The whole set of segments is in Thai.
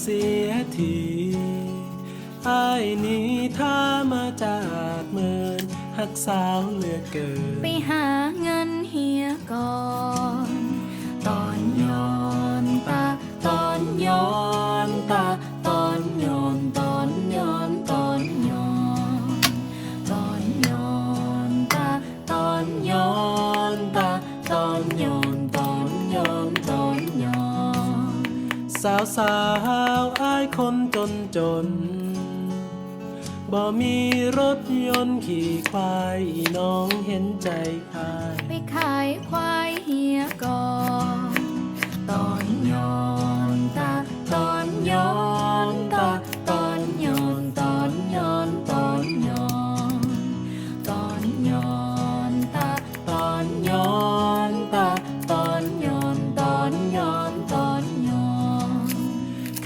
เสียทีอายนี้ถ้ามาจากเมินหักสาวเหลือเกิน ไปหาเงินเฮียก่อน สาวสาวอายคนจนจน บ่มีรถยนต์ขี่ควายน้องเห็นใจอาย ไปขายควายเฮียก่อน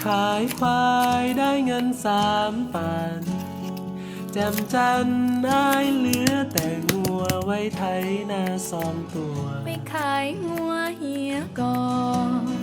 ขายควายได้เงินสามปันแจมจันอายเหลือแต่งัวไว้ไถนาสองตัว ไปขายงัวเฮียก่อน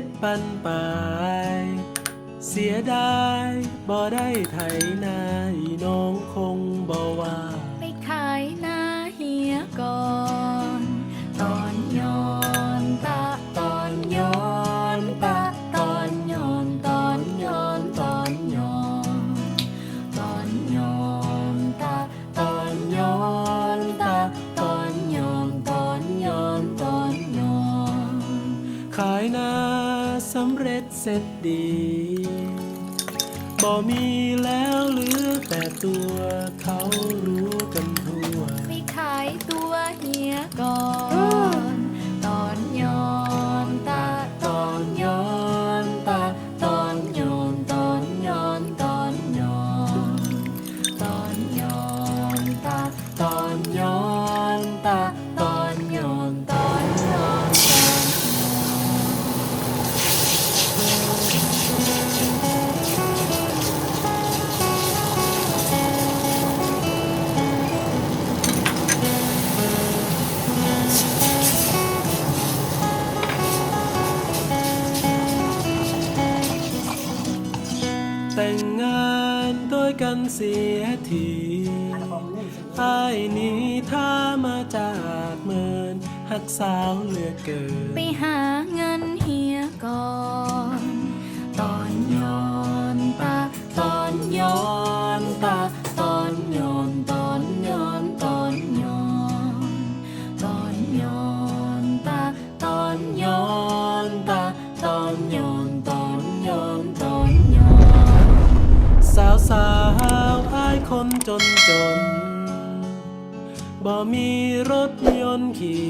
ด้เจ็ดปันปาย เสียดายบ่ได้ไถนาอีน้องคงบ่ว่าำเร็จเสร็จดี บ่มีแล้วเหลือแต่ตัวเขารู้กันทั่วไปขายตัวเฮียก่อน แต่งงานด้วยกันเสียทีไอ้นี้ถ้ามาจากเมินหักสาวเหลือเกิน ไปหาเงินเฮียก่อน ตอนย้อนตาตอนย้อนตาตอนย้อนตอนย้อนตอนย้อนตอนย้อนตาตอนย้อนตาตอนย้อน จนจนบ่มีรถยนต์ขี่